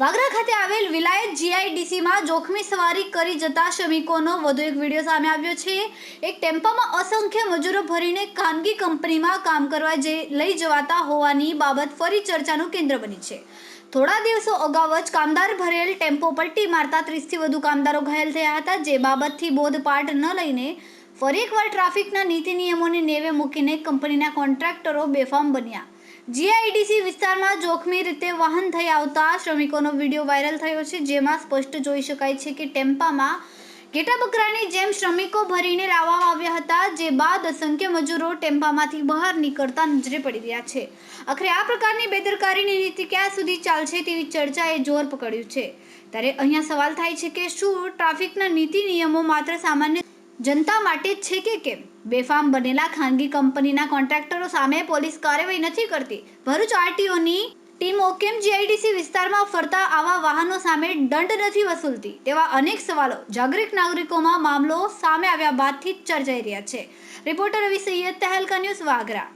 વાગરા ખાતે આવેલ વિલાયત જીઆઈડીસીમાં જોખમી સવારી કરી જતા શ્રમિકોનો વધુ એક વીડિયો સામે આવ્યો છે. એક ટેમ્પામાં અસંખ્ય મજૂરો ભરીને ખાનગી કંપનીમાં કામ કરવા જે લઈ જવાતા હોવાની બાબત ફરી ચર્ચાનું કેન્દ્ર બની છે. થોડા દિવસો અગાઉ જ કામદાર ભરેલ ટેમ્પો પલટી મારતા ત્રીસથી વધુ કામદારો ઘાયલ થયા હતા, જે બાબતથી બોધપાઠ ન લઈને ફરી એકવાર ટ્રાફિકના નીતિ નિયમોને નેવે મૂકીને કંપનીના કોન્ટ્રાક્ટરો બેફામ બન્યા. જીઆઈડીસી વિસ્તારમાં જોખમી રીતે વાહન થઈ આવતા શ્રમિકોનો વીડિયો વાયરલ થયો છે, જેમાં સ્પષ્ટ જોઈ શકાય છે કે ટેમ્પામાં ઘેટા બકરાની જેમ શ્રમિકો ભરીને લાવવામાં આવ્યા હતા, જે બાદ અસંખ્ય મજૂરો ટેમ્પામાંથી બહાર નીકળતા નજરે પડી રહ્યા છે. આખરે આ પ્રકારની બેદરકારીની નીતિ ક્યાં સુધી ચાલશે તેવી ચર્ચાએ જોર પકડ્યું છે. ત્યારે અહીંયા સવાલ થાય છે કે શું ટ્રાફિકના નીતિ નિયમો માત્ર સામાન્ય જનતા માટે જ છે કે કેમ? બેફામ બનેલા ખાનગી કંપનીના કોન્ટ્રાક્ટરો સામે પોલીસ કાર્યવાહી નથી કરતી. ભરૂચ આરટીઓની ટીમો કેમ જીઆઈડીસી વિસ્તારમાં ફરતા આવા વાહનો સામે દંડ નથી વસૂલતી? તેવા અનેક સવાલો જાગૃત નાગરિકોમાં મામલો સામે આવ્યા બાદથી જ ચર્ચાઈ રહ્યા છે. Reporter Ravi Sayed Tehelka news Vagra.